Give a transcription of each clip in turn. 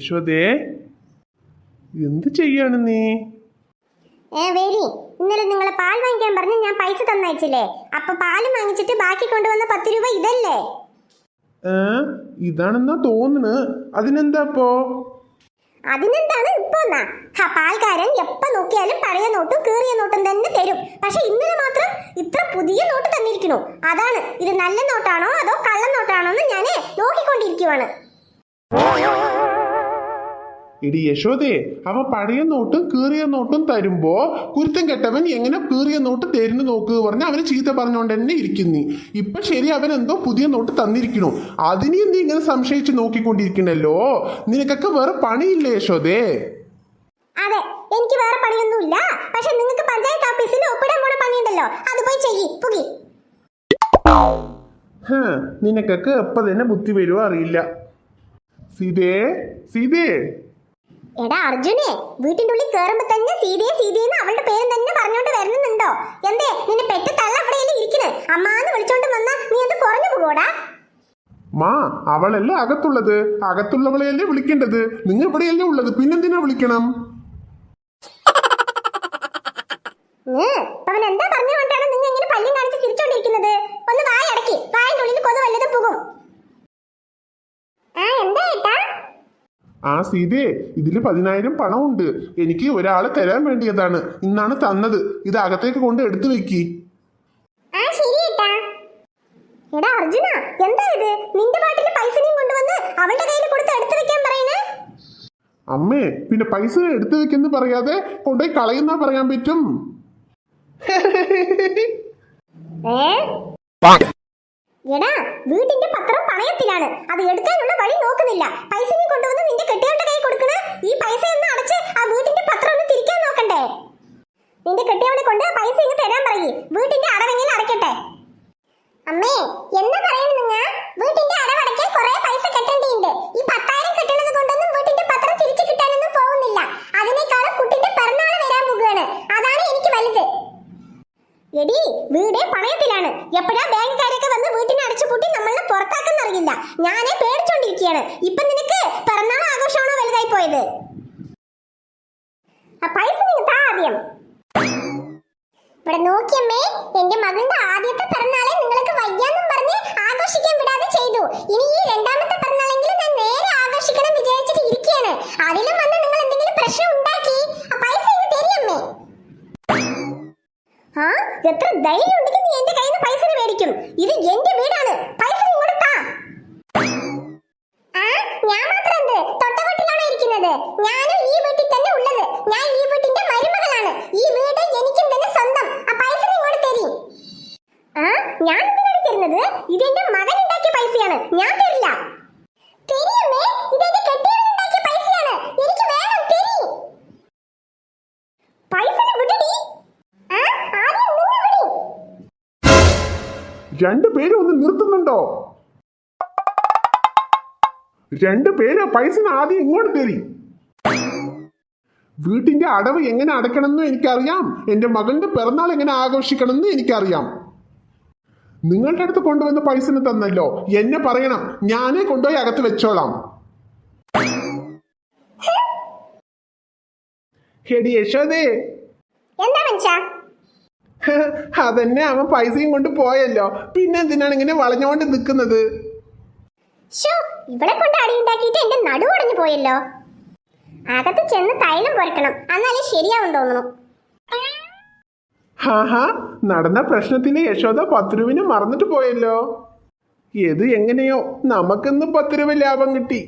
യശോദേ എന്ത് ചെയ്യാണ് നീ? ഏ വേലി ഇന്നലെ നിങ്ങളെ പാൽ വാങ്ങിക്കാൻ പറഞ്ഞ് ഞാൻ പൈസ തന്നയച്ചില്ലേ? അപ്പൊ പാൽ വാങ്ങിച്ചിട്ട് ബാക്കി കൊണ്ടുവന്ന പത്ത് രൂപ ഇതല്ലേ? ഏ ഇതാണെന്നാ തോന്നുന്നു. അതിനെന്താ ഇപ്പോ അതിനെന്താണ് ഇപ്പൊ എന്നാ ഹാ, പാൽക്കാരൻ എപ്പ നോക്കിയാലും പഴയ നോട്ടും കീറിയ നോട്ടും തന്നെ തരും. പക്ഷെ ഇന്നലെ മാത്രം ഇത്ര പുതിയ നോട്ട് തന്നിരിക്കണു അതാണ് ഇത് നല്ല നോട്ടാണോ അതോ കള്ള നോട്ടാണോ എന്ന് ഞാൻ നോക്കിക്കൊണ്ടിരിക്കുവാണ്. എടി യശോദേ അവൻ പഴയ നോട്ടും കീറിയ നോട്ടും തരുമ്പോ കുരുത്തം കെട്ടവൻ എങ്ങനെ കീറിയ നോട്ട് തരുന്നു നോക്ക് പറഞ്ഞ് അവന് ചീത്ത പറഞ്ഞുകൊണ്ട് തന്നെ ഇരിക്കുന്നു. ഇപ്പൊ ശരി അവൻ എന്തോ പുതിയ നോട്ട് തന്നിരിക്കണു അതിനെ നീ ഇങ്ങനെ സംശയിച്ച് നോക്കിക്കൊണ്ടിരിക്കണല്ലോ? നിനക്കൊക്കെ വേറെ പണിയില്ലേ യശോദേ? അതെ എനിക്ക് വേറെ പണിയൊന്നുമില്ല. പക്ഷെ നിങ്ങൾക്ക് പഞ്ചായത്ത് ഓഫീസിൽ ഒപ്പിടാൻ പോണ പണിയുണ്ടല്ലോ. അത് പോയി ചെയ്യ് പുകി. നിനക്കൊക്കെ എപ്പോ തന്നെ ബുദ്ധി വരുമോ അറിയില്ല. സീതേ സീതേ. എടാ അർജുനെ വീട്ടിന്റെ ഉള്ളിൽ കേറുമ്പോ തന്നെ സീതയെ സീതയെന്ന് അവളുടെ പേര് തന്നെ പറഞ്ഞോണ്ട് വരുന്നുണ്ടോ? എന്തേ നിന്നെ പെറ്റ തള്ള അവിടെയല്ലേ ഇരിക്കണ് അമ്മാന്ന് വിളിച്ചോണ്ട് വന്നാ നീ എന്ത് കുറഞ്ഞു പോകൂടാ മാ അവളല്ലേ അകത്തുള്ളത്? അകത്തുള്ളവളെയല്ലേ വിളിക്കേണ്ടത്? നിങ്ങൾ ഇവിടെയല്ലേ ഉള്ളത്? പിന്നെന്തിനാ വിളിക്കണം? അവൻ എന്താ പറഞ്ഞു കൊണ്ടാണ് നിങ്ങൾ ഇങ്ങനെ പല്ലും കാണിച്ച് ചിരിച്ചോണ്ടിരിക്കുന്നത്? ഒന്ന് വായ അടക്കി വായന്റെ ഉള്ളിൽ കൊതു വല്ലതും പോകും ആ എന്താ ഏട്ടാ ആ സീതേ ഇതിൽ പതിനായിരം പണമുണ്ട്. എനിക്ക് ഒരാളെ തരാൻ വേണ്ടിയതാണ്. ഇന്നാണ് തന്നത്. ഇത് അകത്തേക്ക് കൊണ്ട് എടുത്തു വെക്കി. എടാ അർജുന എന്താ ഇത്? നിന്റെ പാട്ടിൽ പൈസയും കൊണ്ടുവന്ന് അവളുടെ കയ്യിൽ കൊടുത്ത് എടുത്തു വെക്കാൻ പറയണേ? അമ്മേ പിന്നെ പൈസ എടുത്തു വെക്കെന്ന് പറയാതെ കൊണ്ടുപോയി കളയുന്ന പറയാൻ പറ്റും? ഏ? അമ്മേ എന്താ പറയുന്നത് നിങ്ങ? വീട്ടിന്റെ അടവടയ്ക്കാൻ കുറെ പൈസ കെട്ടേണ്ടിയുണ്ട്. ഈ പത്തായിരം കെട്ടുന്നത് കൊണ്ടൊന്നും വീട്ടിന്റെ പത്രം തിരിച്ചു കിട്ടാനൊന്നും പോകുന്നില്ല. അതിനേക്കാളും കുട്ടിന്റെ പിറന്നാൾ വരാൻ പോകുകയാണ് അതാണ് എനിക്ക് വലുത്. എടി വീട് പണയത്തിലാണ്. എപ്പോഴാ ബാങ്കുകാരൊക്കെ വന്ന് വീട്ടിനെ അടച്ചുപൂട്ടി നമ്മളെ പുറത്താക്കുന്നറിയില്ല ഞാനേ പേടിച്ചോണ്ടിരിക്കുകയാണ്. ഇപ്പൊ നിനക്ക് പിറന്നാൾ ആഘോഷമാണോ വലുതായി പോയത്? ആ പൈസ നിങ്ങൾ താ ആദ്യം. ഇവിടെ നോക്കിയമ്മേ എന്റെ മകളുടെ ആദ്യത്തെ പിറന്നാളെ നിങ്ങൾക്ക് വയ്യാന്നും പറഞ്ഞ് ആഘോഷിക്കാൻ വിടാതെ ചെയ്തു. ഇനി ഈ രണ്ടാമത്തെ പിറന്നാളെങ്കിലും ഞാൻ നേരെ ആഘോഷിക്കണം വിചാരിച്ചിട്ട് ഇരിക്കുകയാണ്. അതിലും വന്ന് നിങ്ങൾ എന്തെങ്കിലും പ്രശ്നം ഉണ്ടാക്കി. ആ പൈസ ഇങ്ങ് തരിയമ്മേ. എത്ര ധൈര്യം രണ്ടുപേരും ഒന്ന് നിർത്തുന്നുണ്ടോ? രണ്ടുപേര് പൈസ ആദ്യം ഇങ്ങോട്ട് തരി. വീട്ടിന്റെ അടവ് എങ്ങനെ അടയ്ക്കണമെന്നും എനിക്കറിയാം. എന്റെ മകളുടെ പിറന്നാൾ എങ്ങനെ ആഘോഷിക്കണമെന്നും എനിക്കറിയാം. നിങ്ങളുടെ അടുത്ത് കൊണ്ടുവന്ന പൈസ തന്നല്ലോ. എന്നെ പറയണം. ഞാനേ കൊണ്ടുപോയി അകത്ത് വെച്ചോളാം. ഹെടി യശോദേ. എന്താ മനുഷ്യ? അതന്നെ അവൻ പൈസയും കൊണ്ട് പോയല്ലോ. പിന്നെ എന്തിനാണ് ഇങ്ങനെ വളഞ്ഞോണ്ട് നിൽക്കുന്നത്? ഇവിടെ കൊണ്ട് അടി ഉണ്ടാക്കിയിട്ട് എന്റെ നടു ഉടഞ്ഞു പോയല്ലോ. അകത്ത് ചെന്ന് തൈലം പുരട്ടണം എന്നാലേ ശരിയാവും തോന്നുന്നു. ഹാഹാ നടന്ന പ്രശ്നത്തിന് യശോദ പത്ത് രൂപന് മറന്നിട്ട് പോയല്ലോ. ഏത് എങ്ങനെയോ നമുക്കിന്ന് പത്ത് രൂപ ലാഭം കിട്ടി.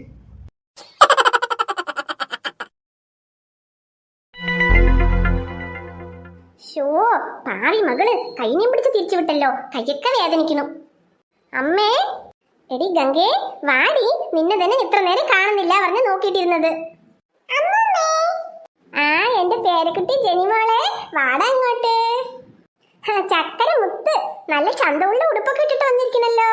ഷോ പാവി മകൾ കൈനീം പിടിച്ച് തിരിച്ചു വിട്ടല്ലോ. കയ്യൊക്കെ വേദനിക്കുന്നു. അമ്മേ എടി ഗംഗേ വാടി നിന്നെ തന്നെ ഇത്ര നേരം കാണുന്നില്ല പറഞ്ഞ് നോക്കിയിട്ടിരുന്നത്. ആ എന്റെ പേരക്കുട്ടി ജനിമോളെ വാടാ ഇങ്ങോട്ട്. ചക്കര മുത്ത് നല്ല ചന്തമുള്ള ഉടുപ്പൊക്കെ ഇട്ടിട്ട് വന്നിരിക്കണല്ലോ.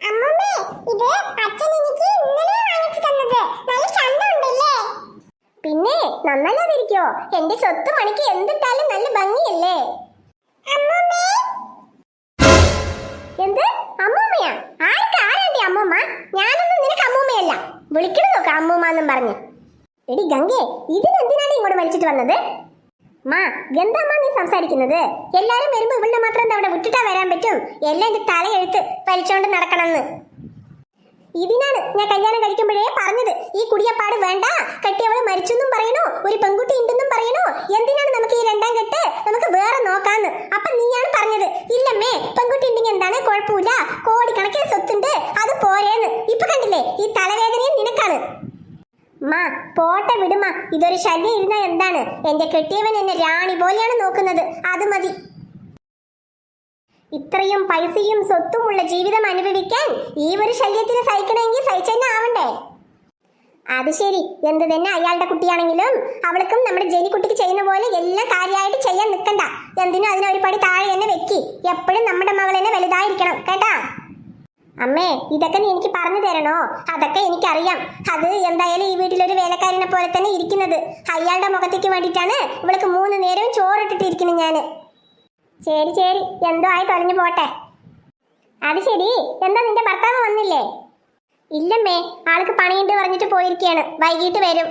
അമ്മമ്മേ ഇത് അച്ഛൻ എനിക്ക് ഇന്നലെ വാങ്ങിച്ചു തന്നത്. നല്ല ചന്തമുണ്ട് നന്നല്ലാതിരിക്കോ എന്റെ സ്വത്ത് മണിക്ക് എന്തിട്ടാലും നല്ല ഭംഗിയല്ലേ? എന്ത്? അമ്മൂമ്മയാ? ആർക്ക് ആരാണ്ടി അമ്മൂമ്മ? ഞാനൊന്നും നിനക്ക് അമ്മൂമ്മയല്ല. വിളിക്കണ നോക്കാം അമ്മൂമ്മ എന്നും പറഞ്ഞ് ഗംഗേ ഇതിനെന്തിനാണ് ഇങ്ങോട്ട് വലിച്ചിട്ട് വന്നത്? മാ എന്താ നീ സംസാരിക്കുന്നത്? എല്ലാരും വരുമ്പോ ഇവിടെ മാത്രം എന്താ അവിടെ വിട്ടിട്ടാ വരാൻ പറ്റും? എല്ലാം എന്റെ തലയെഴുത്ത് വലിച്ചോണ്ട് നടക്കണമെന്ന് ഇതിനാണ് ഞാൻ കല്യാണം കഴിക്കുമ്പോഴേ പറഞ്ഞത്. ഈ കുടിയപ്പാട് വേണ്ട. കെട്ടിയവൾ മരിച്ചെന്നും പറയണോ? ഒരു പെൺകുട്ടി ഉണ്ടെന്നും പറയണോ? എന്തിനാണ് നമുക്ക് ഈ രണ്ടാം കെട്ട്? നമുക്ക് വേറെ നോക്കാന്ന്. അപ്പൊ നീയാണ് പറഞ്ഞത്. ഇല്ലമ്മേ പെൺകുട്ടി ഉണ്ടെങ്കിൽ എന്താണ്? കുഴപ്പമില്ല. കോടിക്കണക്കിന് സ്വത്തുണ്ട്. അത് പോരേന്ന്. ഇപ്പൊ കണ്ടില്ലേ? ഈ തലവേദനയും നിനക്കാണ്. മാ പോട്ടെ വിടുമാ. ഇതൊരു ശല്യം ഇരുന്ന എന്താണ്? എന്റെ കെട്ടിയവൻ എന്നെ രാണി പോലെയാണ് നോക്കുന്നത്. അത് മതി. ഇത്രയും പൈസയും സ്വത്തുമുള്ള ജീവിതം അനുഭവിക്കാൻ ഈ ഒരു ശല്യത്തിന് സഹിക്കണമെങ്കിൽ സഹിച്ചെന്നെ ആവണ്ടേ? അത് ശരി. എന്ത് തന്നെ അയാളുടെ കുട്ടിയാണെങ്കിലും അവൾക്കും നമ്മുടെ ജനിക്കുട്ടിക്ക് ചെയ്യുന്ന പോലെ എല്ലാം കാര്യമായിട്ട് ചെയ്യാൻ നിൽക്കണ്ട. എന്തിനും അതിനൊരു പടി താഴെ തന്നെ വെക്കി. എപ്പോഴും നമ്മുടെ മകൾ തന്നെ വലുതായിരിക്കണം. കേട്ടാ? അമ്മേ ഇതൊക്കെ നീ എനിക്ക് പറഞ്ഞു തരണോ? അതൊക്കെ എനിക്കറിയാം. അത് എന്തായാലും ഈ വീട്ടിലൊരു വേലക്കാരനെ പോലെ തന്നെ ഇരിക്കുന്നത്. അയാളുടെ മുഖത്തേക്ക് വേണ്ടിയിട്ടാണ് ഇവൾക്ക് മൂന്ന് നേരവും ചോറിട്ടിട്ടിരിക്കുന്നത് ഞാൻ ശരി ശരി എന്തോ ആയി തൊലഞ്ഞു പോട്ടെ. അത് ശരി എന്താ നിന്റെ ഭർത്താവ് വന്നില്ലേ? ഇല്ലമ്മേ ആൾക്ക് പണിയുണ്ട് പറഞ്ഞിട്ട് പോയിരിക്കുകയാണ് വൈകിട്ട് വരും.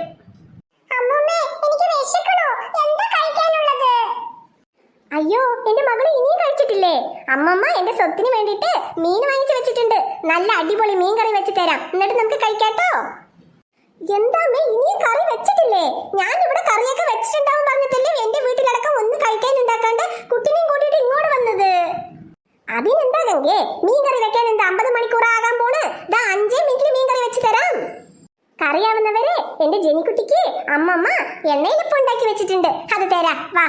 അയ്യോ എന്റെ മകൾ ഇനിയും കഴിച്ചിട്ടില്ലേ? അമ്മമ്മ എന്റെ സ്വത്തിന് വേണ്ടിട്ട് മീൻ വാങ്ങിച്ചു വെച്ചിട്ടുണ്ട്. നല്ല അടിപൊളി മീൻ കറി വെച്ച് തരാം. എന്നിട്ട് നമുക്ക് കഴിക്കാട്ടോ എന്താ അമ്മേ ഇനിയും കറി വെച്ചിട്ടില്ലേ? ഞാൻ ഇവിടെ കറിയൊക്കെ വെച്ചിട്ടുണ്ടാവും പറഞ്ഞിട്ടല്ലേ എന്റെ വീട്ടിലടക്കം ഒന്ന് കഴിക്കാൻ ഉണ്ടാക്കാണ്ട് കുട്ടിനെയും കൂട്ടിയിട്ട് ഇങ്ങോട്ട് വന്നത്. അതിനെന്താ ഗംഗേ മീൻ കറി വെക്കാൻ എന്താ അമ്പത് മണിക്കൂർ ആകാൻ പോണ്? ദാ അഞ്ചേ മിനിറ്റിൽ മീൻ കറി വെച്ച് തരാം. കറിയാവുന്നവരെ എന്റെ ജനിക്കുട്ടിക്ക് അമ്മമ്മ എണ്ണയിലിപ്പം ഉണ്ടാക്കി വെച്ചിട്ടുണ്ട്. അത് തരാ വാ.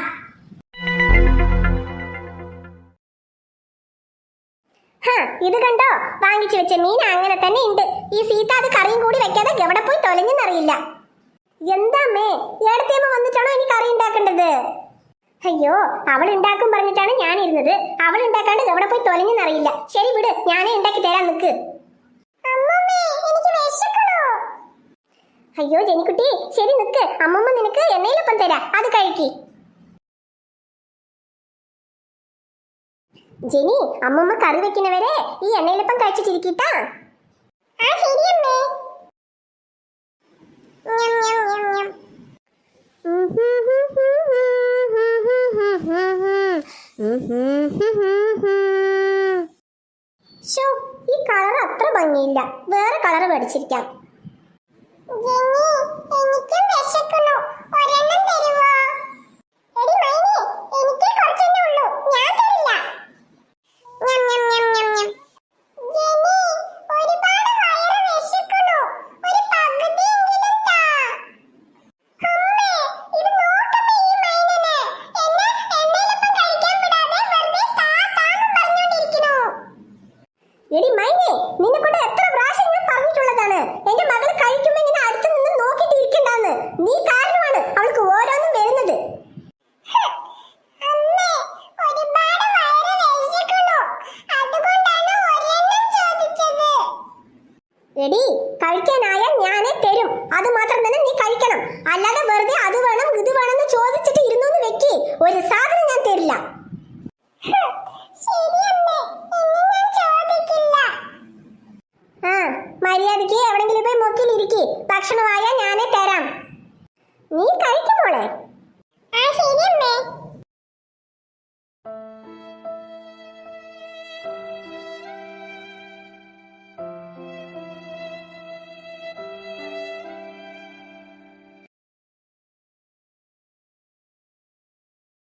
ഇത് കണ്ടോ? വാങ്ങിച്ചു വെച്ച മീൻ അങ്ങനെ തന്നെ ഉണ്ട്. ഈ സീത അത് കറിയും കൂടി വെക്കാതെ എവിടെ പോയി തൊലഞ്ഞെന്നറിയില്ല. എന്താ മേ ഏടത്തേമ്മ വന്നിട്ടാണോ എനിക്ക് കറി ഉണ്ടാക്കേണ്ടത്? അയ്യോ അവൾ ഉണ്ടാക്കും പറഞ്ഞിട്ടാണ് ഞാൻ ഇരുന്നത് അവൾ ഉണ്ടാക്കാണ്ട് എവിടെ പോയി തൊലഞ്ഞെന്നറിയില്ല. ശരി വിട് ഞാനേ ഉണ്ടാക്കി തരാൻ നിക്ക് അയ്യോ ജനിക്കുട്ടി ശരി നിക്ക്. അമ്മമ്മ നിനക്ക് എണ്ണയിലൊപ്പം തരാം അത് കഴിക്കി. ജെനി അമ്മമ്മ കറി വെക്കുന്നവരെ ഈ എണ്ണയിലപ്പം കഴിച്ചിട്ടിരിക്കട്ടാ. ആ ഞം, ഞം, ഞം. ശോ, ഈ കളർ അത്ര ഭംഗിയില്ല. വേറെ കളർ വിശക്കണു അല്ലാതെ